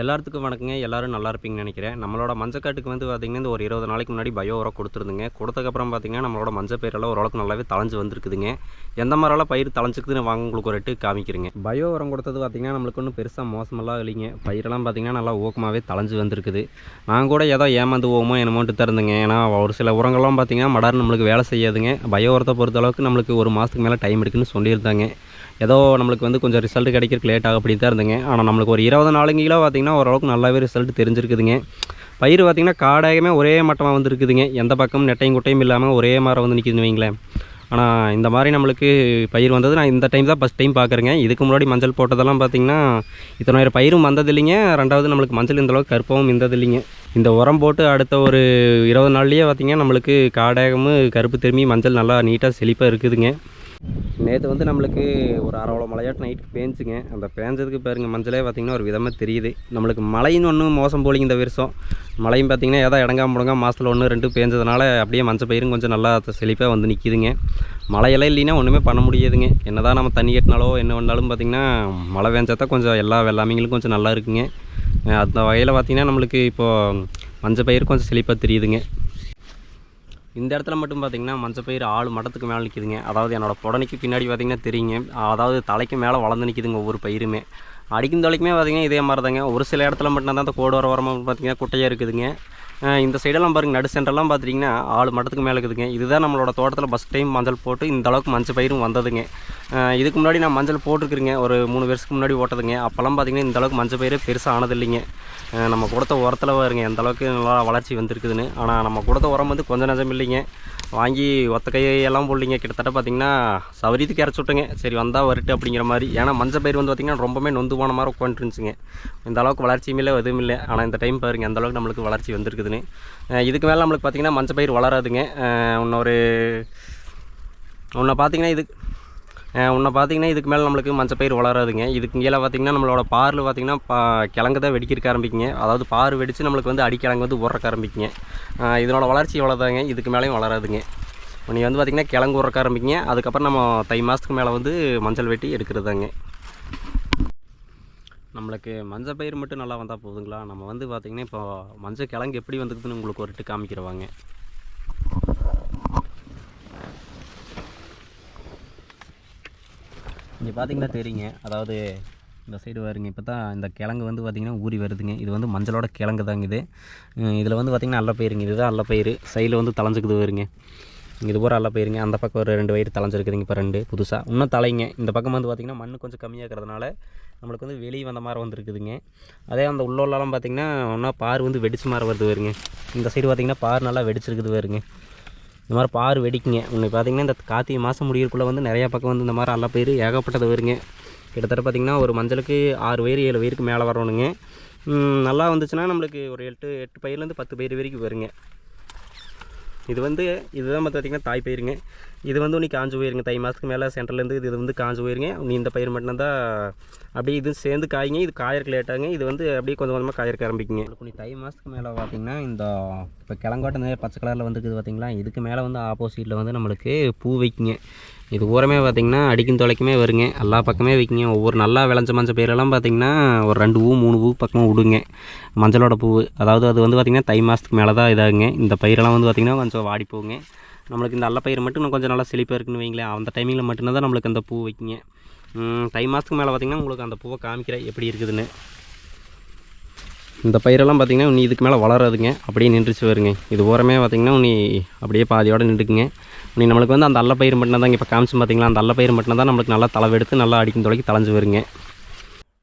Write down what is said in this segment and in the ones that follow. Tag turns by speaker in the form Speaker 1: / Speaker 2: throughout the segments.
Speaker 1: எல்லாத்துக்கும் வணக்கங்க. எல்லோரும் நல்லா இருப்பீங்கன்னு நினைக்கிறேன். நம்மளோட மஞ்சக்காட்டுக்கு வந்து பார்த்திங்கன்னா இந்த ஒரு இருபது நாளைக்கு முன்னாடி பயோ உரம் கொடுத்துருந்துங்க. கொடுத்தக்கப்புறம் பார்த்திங்கன்னா நம்மளோட மஞ்சள் பயிரெல்லாம் ஓரளவுக்கு நல்லாவே தளைஞ்சு வந்திருக்குதுங்க. எந்த மாதிரிலாம் பயிர் தளைஞ்சிக்குதுன்னு வாங்க உங்களுக்கு ஒரு ரெட்டு காமிக்கிறேங்க. பயோ உரம் கொடுத்தது பார்த்திங்கன்னா நம்மளுக்கு ஒன்றும் பெருசாக மோசமெல்லாம் இல்லைங்க. பயிரெல்லாம் பார்த்திங்கன்னா நல்லா ஊக்கமாகவே தளைஞ்சு வந்திருக்குது. நான் கூட ஏதோ ஏமாந்து போவோமோ என்னமோட்டு தருந்துங்க ஏன்னா ஒரு சில உரங்கள்லாம் பார்த்திங்கன்னா மடார் நம்மளுக்கு வேலை செய்யாதுங்க. பயோ உரத்தை பொறுத்த அளவுக்கு நம்மளுக்கு ஒரு மாதத்துக்கு மேலே டைம் எடுக்குன்னு சொல்லியிருந்தாங்க. ஏதோ நம்மளுக்கு வந்து கொஞ்சம் ரிசல்ட் கிடைக்கிறதுக்கு லேட் ஆக அப்படி தான் இருந்தேங்க. ஆனால் நம்மளுக்கு ஒரு இருபது நாளுங்கிலோ பார்த்திங்கன்னா ஓரளவுக்கு நல்லாவே ரிசல்ட் தெரிஞ்சிருக்குதுங்க. பயிர் பார்த்திங்கன்னா காடாகவே ஒரே மட்டமாக வந்துருக்குதுங்க. எந்த பக்கமும் நெட்டையும் குட்டையும் இல்லாமல் ஒரே மாதிரி வந்து நிற்கிதுன்னு வைங்களேன். ஆனால் இந்த மாதிரி நம்மளுக்கு பயிர் வந்தது நான் இந்த டைம் தான் ஃபஸ்ட் டைம் பார்க்குறேங்க இதுக்கு முன்னாடி மஞ்சள் போட்டதெல்லாம் பார்த்திங்கன்னா இத்தனாயிரம் பயிரும் வந்தது இல்லைங்க ரெண்டாவது நம்மளுக்கு மஞ்சள் இந்தளவுக்கு கருப்பாகவும் இருந்தது இல்லைங்க இந்த உரம் போட்டு அடுத்த ஒரு இருபது நாள்லேயே பார்த்திங்கன்னா நம்மளுக்கு காடாகமும் கருப்பு திரும்பி மஞ்சள் நல்லா நீட்டாக செழிப்பாக இருக்குதுங்க. நேற்று வந்து நம்மளுக்கு ஒரு அரவளை மலையாட்டு நைட்டு பேஞ்சுங்க. அந்த பேஞ்சதுக்கு பாருங்க மஞ்சளே பார்த்திங்கன்னா ஒரு விதமாக தெரியுது. நம்மளுக்கு மழைன்னு ஒன்றும் மோசம் போலிங்க இந்த வருஷம் மழையும் பார்த்திங்கன்னா ஏதோ இடங்கா முடங்கா மாதத்தில் ஒன்று ரெண்டு பேஞ்சதுனால அப்படியே மஞ்சள் பயிரும் கொஞ்சம் நல்லா செழிப்பாக வந்து நிற்கிதுங்க மழையெல்லாம் இல்லைன்னா ஒன்றுமே பண்ண முடியாதுங்க. என்னதான் நம்ம தண்ணி கட்டினாலோ என்ன பண்ணாலும் பார்த்திங்கன்னா மழை வேஞ்சா தான் கொஞ்சம் எல்லா வெள்ளாமைங்களும் கொஞ்சம் நல்லா இருக்குங்க. அந்த வகையில் பார்த்திங்கன்னா நம்மளுக்கு இப்போது மஞ்சள் பயிர் கொஞ்சம் செழிப்பாக தெரியுதுங்க. இந்த இடத்துல மட்டும் பார்த்தீங்கன்னா மஞ்சள் பயிர் ஆள் மட்டத்துக்கு மேலே நிற்கிதுங்க அதாவது என்னோடய புடனைக்கு பின்னாடி பார்த்தீங்கன்னா தெரியுங்க. அதாவது தலைக்கு மேலே வளர்ந்து நிற்கிதுங்க ஒவ்வொரு பயிருமே. அடிக்கும் தொலைக்குமே பார்த்தீங்கன்னா இதே மாதிரி தாங்க ஒரு சில இடத்துல மட்டும்தான் அந்த கோடு வர வரமாக பார்த்தீங்கன்னா குட்டையாக இருக்குதுங்க. இந்த சைடெல்லாம் பாருங்க நடு சென்டர்லாம் பார்த்துட்டிங்கன்னா ஆள் மட்டத்துக்கு மேலே இருக்குதுங்க. இதுதான் நம்மளோட தோட்டத்தில் ஃபஸ்ட் டைம் மஞ்சள் போட்டு இந்த அளவுக்கு மஞ்சள் பயிரும் வந்ததுங்க. இதுக்கு முன்னாடி நான் மஞ்சள் போட்டிருக்கிறேங்க. ஒரு மூணு வருஷத்துக்கு முன்னாடி ஓட்டதுங்க அப்போல்லாம் பார்த்தீங்கன்னா இந்த அளவுக்கு மஞ்சள் பயிரே பெருசாக ஆனது இல்லைங்க நம்ம கொடுத்த உரத்தில் பாருங்க எந்த அளவுக்கு நல்லா வளர்ச்சி வந்திருக்குதுன்னு. ஆனால் நம்ம கொடுத்த உரம் வந்து கொஞ்சம் நஞ்சம் இல்லைங்க. வாங்கி ஒத்த கையெல்லாம் போடலிங்க. கிட்டத்தட்ட பார்த்தீங்கன்னா சவரியத்துக்கு இறச்சி விட்டுங்க. சரி வந்தால் வரட்டு அப்படிங்கிற மாதிரி. ஏன்னா மஞ்சள் பயிர் வந்து பார்த்திங்கன்னா ரொம்பவே நொந்து போன மாதிரி உட்காந்துருந்துச்சுங்க இந்த அளவுக்கு வளர்ச்சியும் இல்லை எதுவும் இல்லை. ஆனால் இந்த டைம் பாருங்கள் எந்த அளவுக்கு நம்மளுக்கு வளர்ச்சி வந்திருக்குதுன்னு. இதுக்கு மேலே நம்மளுக்கு பார்த்திங்கன்னா மஞ்சள் பயிர் வளராதுங்க. இன்னொரு ஒன்று பார்த்தீங்கன்னா இது உன்னை பார்த்தீங்கன்னா இதுக்கு மேலே நம்மளுக்கு மஞ்சள் பயிர் வளராதுங்க. இதுக்கு கீழே பார்த்தீங்கன்னா நம்மளோட பாரில் பார்த்திங்கன்னா பா கிழங்கு தான் வெடிக்கிறக்க ஆரம்பிக்குங்க. அதாவது பார் வெடித்து நம்மளுக்கு வந்து அடிக்கிழங்கு வந்து உரக்க ஆரம்பிக்குங்க. இதனோட வளர்ச்சி இவ்வளோதாங்க இதுக்கு மேலேயும் வளராதுங்க. நீ வந்து பார்த்திங்கன்னா கிழங்கு உரக்க ஆரம்பிக்குங்க. அதுக்கப்புறம் நம்ம தை மாதத்துக்கு மேலே வந்து மஞ்சள் வெட்டி எடுக்கிறதாங்க. நம்மளுக்கு மஞ்சள் பயிர் மட்டும் நல்லா வந்தால் போதுங்களா? நம்ம வந்து பார்த்திங்கன்னா இப்போ மஞ்சள் கிழங்கு எப்படி வந்துக்குதுன்னு உங்களுக்கு ஒரு இட்டு காமிக்கிறவாங்க. இங்கே பார்த்தீங்கன்னா தெரியுங்க. அதாவது இந்த சைடு வருங்க. இப்போ தான் இந்த கிழங்கு வந்து பார்த்திங்கன்னா ஊறி வருதுங்க. இது வந்து மஞ்சளோட கிழங்கு தாங்க இது இதில் வந்து பார்த்திங்கன்னா அல்ல பயிருங்க இதுதான் அல்ல பயிர் சைடில் வந்து தலைஞ்சுக்குது வருங்க இது பூரா அல்ல பயிருங்க அந்த பக்கம் ஒரு ரெண்டு வயிறு தலைஞ்சிருக்குதுங்க இப்போ ரெண்டு புதுசாக இன்னும் தலைங்க இந்த பக்கம் வந்து பார்த்திங்கன்னா மண் கொஞ்சம் கம்மியாக இருக்கிறதுனால நம்மளுக்கு வந்து வெளியே வந்த மாதிரி வந்துருக்குதுங்க. அதே அந்த உள்ளோலாம் பார்த்திங்கன்னா ஒன்றா பார் வந்து வெடிச்சு மாதிரி வருது வருங்க இந்த சைடு பார்த்திங்கன்னா பார் நல்லா வெடிச்சிருக்குது வருங்க இந்த மாதிரி பார் வெடிக்குங்க. இன்னைக்கு பார்த்தீங்கன்னா இந்த கார்த்திகை மாதம் முடியறக்குள்ளே வந்து நிறையா பக்கம் வந்து இந்த மாதிரி அல்ல பயிர் ஏகப்பட்டது வருங்க. கிட்டத்தட்ட பார்த்திங்கன்னா ஒரு மஞ்சளுக்கு ஆறு பயிர் ஏழு பயிருக்கு மேலே வரணுங்க. நல்லா வந்துச்சுன்னா நம்மளுக்கு ஒரு எட்டு எட்டு பயிர்லேருந்து பத்து பயிர் வரைக்கும் வருங்க. இது வந்து இதுதான் பார்த்திங்கன்னா தாய் பயிருங்க. இது வந்து நீ காஞ்சு போயிருங்க. தை மாதத்துக்கு மேலே சென்டர்லேருந்து இது வந்து காஞ்சு போயிருங்க. நீ இந்த பயிர் மட்டும்தான் அப்படியே இது சேர்ந்து காய்ங்க. இது காயறக்கு லேட்டாங்க இது வந்து அப்படியே கொஞ்சம் கொஞ்சமாக காயறக்க ஆரம்பிக்குங்க. நீ தை மாதத்துக்கு மேலே பார்த்திங்கன்னா இந்த இப்போ கிழங்காட்ட நிறைய பச்சை கலரில் வந்துருக்குது பார்த்திங்களா? இதுக்கு மேலே வந்து ஆப்போசிட்டில் வந்து நம்மளுக்கு பூ வைக்குங்க. இது ஊரமே பார்த்திங்கன்னா அடிக்கும் தொலைக்குமே வருங்க. எல்லா பக்கமே வைக்குங்க ஒவ்வொரு நல்லா விளைஞ்ச மஞ்சள் பயிரெல்லாம் பார்த்திங்கன்னா ஒரு ரெண்டு பூ மூணு பூ பக்கமாக விடுங்க. மஞ்சளோட பூ அதாவது அது வந்து பார்த்திங்கன்னா தை மாதத்துக்கு மேலே தான் இதாகுங்க. இந்த பயிரெல்லாம் வந்து பார்த்திங்கன்னா கொஞ்சம் வாடி போகுங்க. நம்மளுக்கு இந்த நல்ல பயிர் மட்டும் இன்னும் கொஞ்சம் நல்லா செழிப்பாக இருக்குன்னு வைங்களேன். அந்த டைமிங்கில் மட்டும்தான் நம்மளுக்கு அந்த பூ வைக்குங்க. தை மாதத்துக்கு மேலே பார்த்திங்கன்னா உங்களுக்கு அந்த பூவை காமிக்கிறேன் எப்படி இருக்குதுன்னு. இந்த பயிரெல்லாம் பார்த்திங்கன்னா நீ இதுக்கு மேலே வளராதுங்க. அப்படியே நின்றுச்சு வருங்க இது ஓரமே பார்த்திங்கன்னா நீ அப்படியே பாதியோடு நின்றுக்குங்க. நீ நம்மளுக்கு வந்து அந்த அல்ல பயிர் மட்டும் தான் இப்போ காமிச்சு பார்த்தீங்களா? அந்த அல்ல பயிர் மட்டும் தான் நம்மளுக்கு நல்லா தளவெடுத்து நல்லா அடிக்கும் தொலைக்கி தலைஞ்சு வருங்க.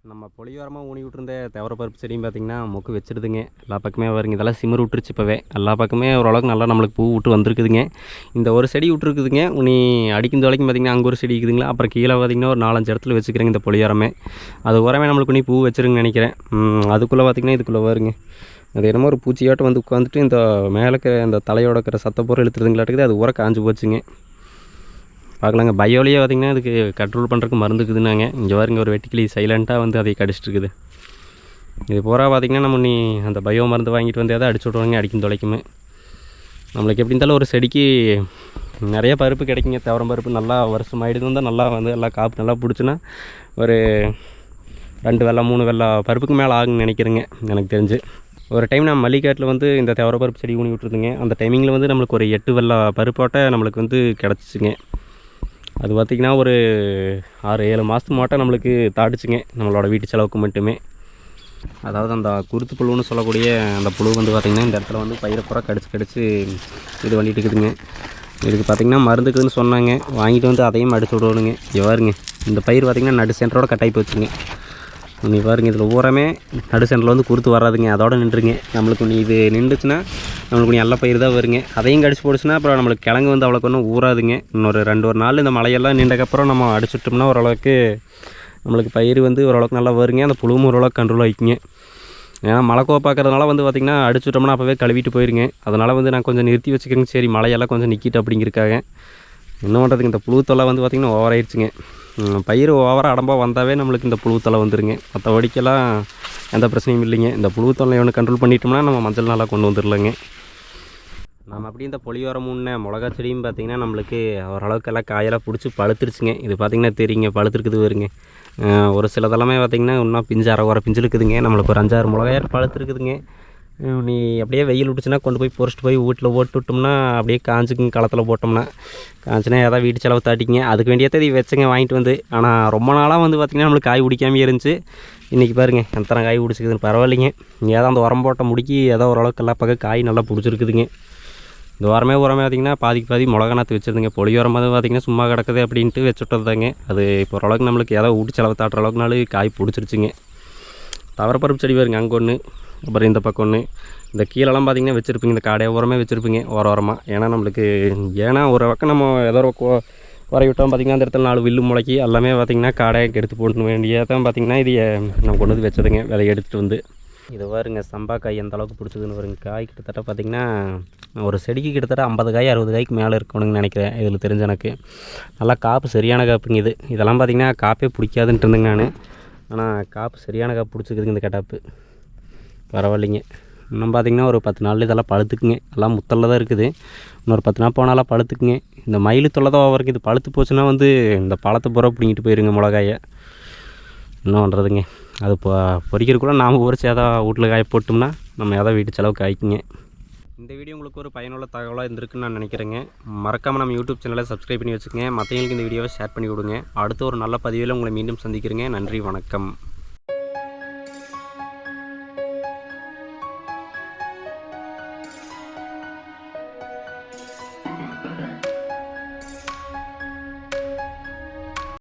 Speaker 1: நம்ம பொலியோரமாக ஊனி விட்டுருந்த தவற பருப்பு செடியும் பார்த்திங்கன்னா மொக்கு வச்சிருதுங்க. எல்லா பக்கமே வருங்க. இதெல்லாம் சிமர் விட்டுருச்சு இப்போவே. எல்லா பக்கமே ஓரளவுக்கு நல்லா நம்மளுக்கு பூ விட்டு வந்திருக்குதுங்க. இந்த ஒரு செடி விட்டுருக்குதுங்க. நீ அடிக்கும் தொலைக்கும் பார்த்திங்கன்னா அங்கே ஒரு செடி இருக்குதுங்களா? அப்புறம் கீழே பார்த்திங்கன்னா ஒரு நாலஞ்சு இடத்துல வச்சுக்கிறேங்க இந்த பொலியோரமே. அது உரமே நம்மளுக்கு நீ பூ வச்சிருங்கன்னு நினைக்கிறேன். அதுக்குள்ளே பார்த்திங்கன்னா இதுக்குள்ளே வருங்க. அது என்னமோ ஒரு பூச்சியாட்டம் வந்து உட்காந்துட்டு இந்த மேலே இந்த தலையோட இருக்கிற சத்தப்பூரம் பொருள் இழுத்துறதுங்களாட்டுக்குது. அது உர காஞ்சு போச்சுங்க. பார்க்கலாங்க. பயோலியே பார்த்திங்கன்னா இதுக்கு கண்ட்ரோல் பண்ணுறதுக்கு மருந்து இருக்குதுன்னாங்க. இங்கே பாருங்க ஒரு வெட்டிக்கிளி சைலண்ட்டாக வந்து அதை கடிச்சிட்ருக்குது இது பூரா பார்த்திங்கன்னா நம்ம நீ அந்த பயோ மருந்து வாங்கிட்டு வந்து தான் அடிச்சு விட்ருவாங்க அடிக்கும் தொலைக்குமே. நம்மளுக்கு எப்படி இருந்தாலும் ஒரு செடிக்கு நிறைய பருப்பு கிடைக்குங்க. துவரம் பருப்பு நல்லா வருஷம் ஆகிடுது வந்தால் நல்லா வந்து எல்லாம் காப்பு நல்லா பிடிச்சுன்னா ஒரு ரெண்டு வெள்ளை மூணு வெள்ளை பருப்புக்கு மேலே ஆகுன்னு நினைக்கிறேங்க. எனக்கு தெரிஞ்சு. ஒரு டைம் நான் மல்லிகாட்டில் வந்து இந்த துவர பருப்பு செடி ஊனி விட்டுருந்தேங்க. அந்த டைமிங்கில் வந்து நம்மளுக்கு ஒரு எட்டு வெள்ளை பருப்போட்ட நம்மளுக்கு வந்து கிடச்சிச்சுங்க. அது பார்த்திங்கன்னா ஒரு ஆறு ஏழு மாதத்துக்கு மாட்டம் நம்மளுக்கு தாடிச்சுங்க. நம்மளோட வீட்டு செலவுக்கு மட்டுமே. அதாவது அந்த குருத்து புழுன்னு சொல்லக்கூடிய அந்த புழு வந்து பார்த்திங்கன்னா இந்த இடத்துல வந்து பயிரை பூரா கடிச்சு கடிச்சு இது பண்ணிட்டு இருக்குதுங்க. இதுக்கு பார்த்திங்கன்னா மருந்துக்குதுன்னு சொன்னாங்க. வாங்கிட்டு வந்து அதையும் அடிச்சு விடணுங்க இங்க இந்த பயிர் பார்த்திங்கன்னா நடு சென்டரோட கட்டாயி போச்சுங்க. நீ பாருங்க இதில் ஊரமே நடு சென்டரில் வந்து கொடுத்து வராதுங்க. அதோட நின்றுங்க நம்மளுக்கு நீ இது நின்றுச்சுன்னா நம்மளுக்கு நீ நல்ல பயிர் தான் வருங்க. அதையும் கடிச்சு போடுச்சுன்னா அப்புறம் நம்மளுக்கு கிழங்கு வந்து அவ்வளோக்கு ஒன்றும் ஊறாதுங்க. இன்னொரு ரெண்டு ஒரு நாள் இந்த மழையெல்லாம் நின்றக்கப்புறம் நம்ம அடிச்சுட்டோம்னா ஓரளவுக்கு நம்மளுக்கு பயிர் வந்து ஓரளவுக்கு நல்லா வருங்க. அந்த புழுவும் ஓரளவுக்கு கண்ட்ரோல் ஆகிக்குங்க ஏன்னா மழை கோவ பார்க்கறதுனால வந்து பார்த்திங்கன்னா அடிச்சுட்டோம்னா அப்போவே கழுவிட்டு போயிருங்க. அதனால் வந்து நான் கொஞ்சம் நிறுத்தி வச்சுக்கிறேங்க. சரி மழையெல்லாம் கொஞ்சம் நிற்கிட்டு அப்படிங்கிறக்காக என்ன பண்ணுறதுங்க இந்த புழு தொல்லை வந்து பார்த்திங்கன்னா ஓவராயிருச்சுங்க பயிர் ஓவராக அடம்பாக வந்தாவே நம்மளுக்கு இந்த புழுத்தலை வந்துருங்க. மற்றபடிக்கெல்லாம் எந்த பிரச்சனையும் இல்லைங்க. இந்த புழு ஒன்று கண்ட்ரோல் பண்ணிட்டோம்னா நம்ம மஞ்சள் நல்லா கொண்டு வந்துடலாங்க நம்ம அப்படியே இந்த பொலியோரம் முன்ன மிளகா செடியும் பார்த்திங்கன்னா நம்மளுக்கு ஓரளவுக்கு எல்லாம் காயெல்லாம் பிடிச்சி பழுத்துருச்சுங்க. இது பார்த்திங்கன்னா தெரியுங்க பழுத்துருக்குது வருங்க ஒரு ஒரு சிலதெல்லாமே பார்த்திங்கன்னா இன்னும் பிஞ்சு அரை குறை பிஞ்சு இருக்குதுங்க. நம்மளுக்கு ஒரு அஞ்சாறு மிளகாயார் பழுத்துருக்குதுங்க. நீ அப்படியே வெயில் விட்டுச்சுன்னா கொண்டு போய் பொறிச்சிட்டு போய் வீட்டில் போட்டு விட்டோம்னா அப்படியே காஞ்சுக்குங்க களத்தில் போட்டோம்னா. காஞ்சினா ஏதாவது வீட்டு செலவு தாட்டிங்க அதுக்கு வேண்டியதை இது வச்சுங்க வாங்கிட்டு வந்து. ஆனால் ரொம்ப நாளாக வந்து பார்த்திங்கன்னா நம்மளுக்கு காய் பிடிக்காமே இருந்துச்சு. இன்றைக்கி பாருங்கள் எத்தனை காய் பிடிச்சிக்குதுன்னு பரவாயில்லைங்க. ஏதோ அந்த உரம் போட்ட முடிக்கி ஏதோ ஓரளவுக்கு எல்லா பக்கம் காய் நல்லா பிடிச்சிருக்குதுங்க. இந்த உரமே உரமே பார்த்திங்கன்னா பாதிக்கு பாதி மிளகா நாற்று வச்சுருந்துங்க. பொலி உரம் வந்து பார்த்திங்கன்னா சும்மா கிடக்குது அப்படின்ட்டு வச்சுட்டது தாங்க அது இப்போ ஓரளவுக்கு நம்மளுக்கு ஏதோ ஊட்டி செலவு தாட்டுற அளவுக்குனாலும் காய் பிடிச்சிருச்சுங்க. தவரப்பருப்பு செடி வருங்க அங்கே ஒன்று அப்புறம் இந்த பக்கம் ஒன்று இந்த கீழெல்லாம் பார்த்திங்கன்னா வச்சுருப்பீங்க. இந்த காடை உரமே வச்சுருப்பீங்க. ஓர ஓரமாக ஏன்னா நம்மளுக்கு ஏன்னா ஒரு பக்கம் நம்ம ஏதோ ஒரு கோ- விட்டோம் பார்த்திங்கன்னா அந்த இடத்துல நாலு வில்லு முளைக்கி. எல்லாமே பார்த்திங்கன்னா காடை எடுத்து போட்டு வேண்டியதான் பார்த்திங்கன்னா இது நம்ம கொண்டு வந்து வச்சதுங்க. விதைய எடுத்துகிட்டு வந்து. இது பாருங்க சம்பா காய் எந்த அளவுக்கு பிடிச்சதுன்னு வருங்க காய் கிட்டத்தட்ட பார்த்திங்கன்னா ஒரு செடிக்கு கிட்டத்தட்ட ஐம்பது காய் அறுபது காய்க்கு மேலே இருக்கணும்னு நினைக்கிறேன். இதில் தெரிஞ்ச எனக்கு நல்லா காப்பு சரியான காப்புங்க இது. இதெல்லாம் பார்த்திங்கன்னா காப்பே பிடிக்காதுன்ட்டு இருந்தேங்க நான். ஆனால் காப்பு சரியான காப்பு பிடிச்சிக்குதுங்க இந்த கட்டாப்பு. பரவாயில்லைங்க. இன்னும் பார்த்திங்கன்னா ஒரு பத்து நாள் இதெல்லாம் பழுத்துக்குங்க. எல்லாம் முத்தல்ல தான் இருக்குது. இன்னொரு பத்து நாள் போனாலாம் பழுத்துக்குங்க. இந்த மயில் தொல்லை தான் ஓவருக்கு இது பழுத்து போச்சுன்னா வந்து இந்த பழத்தை பூரா பிடிங்கிட்டு போயிருங்க மிளகாயை. என்ன பண்ணுறதுங்க அது இப்போ பொறிக்கிறதுக்குள்ள நாம் பொறிச்சு எதாவது வீட்டில் காய போட்டோம்னா நம்ம எதாவது வீட்டு செலவு காய்க்குங்க. இந்த வீடியோ உங்களுக்கு ஒரு பயனுள்ள தகவலாக இருந்திருக்குன்னு நான் நினைக்கிறேங்க. மறக்காமல் நம்ம யூடியூப் சேனலை சப்ஸ்கிரைப் பண்ணி வச்சுக்கோங்க. மற்றவங்களுக்கு இந்த வீடியோவை ஷேர் பண்ணி கொடுங்க. அடுத்த ஒரு நல்ல பதிவில் உங்களை மீண்டும் சந்திக்கிறேங்க. நன்றி வணக்கம்.